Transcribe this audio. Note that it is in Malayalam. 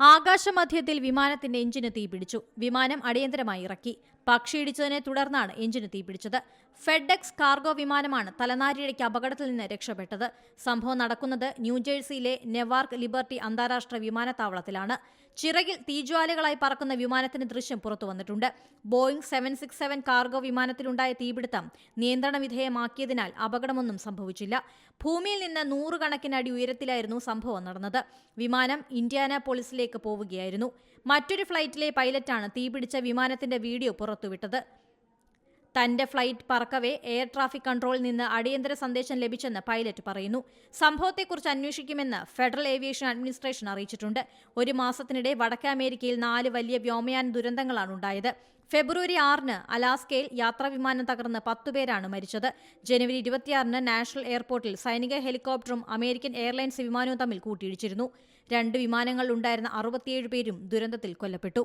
ആകാശമധ്യത്തിൽ വിമാനത്തിന്റെ എഞ്ചിന് തീപിടിച്ചു വിമാനം അടിയന്തരമായി ഇറക്കി. പക്ഷിയിടിച്ചതിനെ തുടർന്നാണ് എഞ്ചിന് തീപിടിച്ചത് ഫെഡെക്സ് കാർഗോ വിമാനമാണ് തലനാരിഴയ്ക്ക് അപകടത്തിൽ നിന്ന് രക്ഷപ്പെട്ടത്. സംഭവം നടക്കുന്നത് ന്യൂജേഴ്സിയിലെ നെവാർക്ക് ലിബർട്ടി അന്താരാഷ്ട്ര വിമാനത്താവളത്തിലാണ്. ചിറകിൽ തീജ്വാലകളായി പറക്കുന്ന വിമാനത്തിന് ദൃശ്യം പുറത്തു വന്നിട്ടുണ്ട്. Boeing seven six seven cargo വിമാനത്തിലുണ്ടായ തീപിടുത്തം നിയന്ത്രണ വിധേയമാക്കിയതിനാൽ അപകടമൊന്നും സംഭവിച്ചില്ല. ഭൂമിയിൽ നിന്ന് നൂറുകണക്കിന് അടി ഉയരത്തിലായിരുന്നു സംഭവം നടന്നത്. വിമാനം ഇന്ത്യാന പോളിസിലേക്ക് പോവുകയായിരുന്നു. മറ്റൊരു ഫ്ലൈറ്റിലെ പൈലറ്റാണ് തീപിടിച്ച വിമാനത്തിന്റെ വീഡിയോ പുറത്തുവിട്ടത്. തന്റെ ഫ്ലൈറ്റ് പറക്കവേ എയർ ട്രാഫിക് കൺട്രോളിൽ നിന്ന് അടിയന്തര സന്ദേശം ലഭിച്ചെന്ന് പൈലറ്റ് പറയുന്നു. സംഭവത്തെക്കുറിച്ച് അന്വേഷിക്കുമെന്ന് ഫെഡറൽ ഏവിയേഷൻ അഡ്മിനിസ്ട്രേഷൻ അറിയിച്ചിട്ടുണ്ട്. ഒരു മാസത്തിനിടെ വടക്കേ അമേരിക്കയിൽ നാല് വലിയ വ്യോമയാന ദുരന്തങ്ങളാണ് ഉണ്ടായത്. ഫെബ്രുവരി ആറിന് അലാസ്കയിൽ യാത്രാ വിമാനം തകർന്ന് പത്തുപേരാണ് മരിച്ചത്. ജനുവരി ഇരുപത്തിയാറിന് നാഷണൽ എയർപോർട്ടിൽ സൈനിക ഹെലികോപ്റ്ററും അമേരിക്കൻ എയർലൈൻസ് വിമാനവും തമ്മിൽ കൂട്ടിയിടിച്ചിരുന്നു. രണ്ട് വിമാനങ്ങളിലുണ്ടായിരുന്ന അറുപത്തിയേഴ് പേരും ദുരന്തത്തിൽ കൊല്ലപ്പെട്ടു.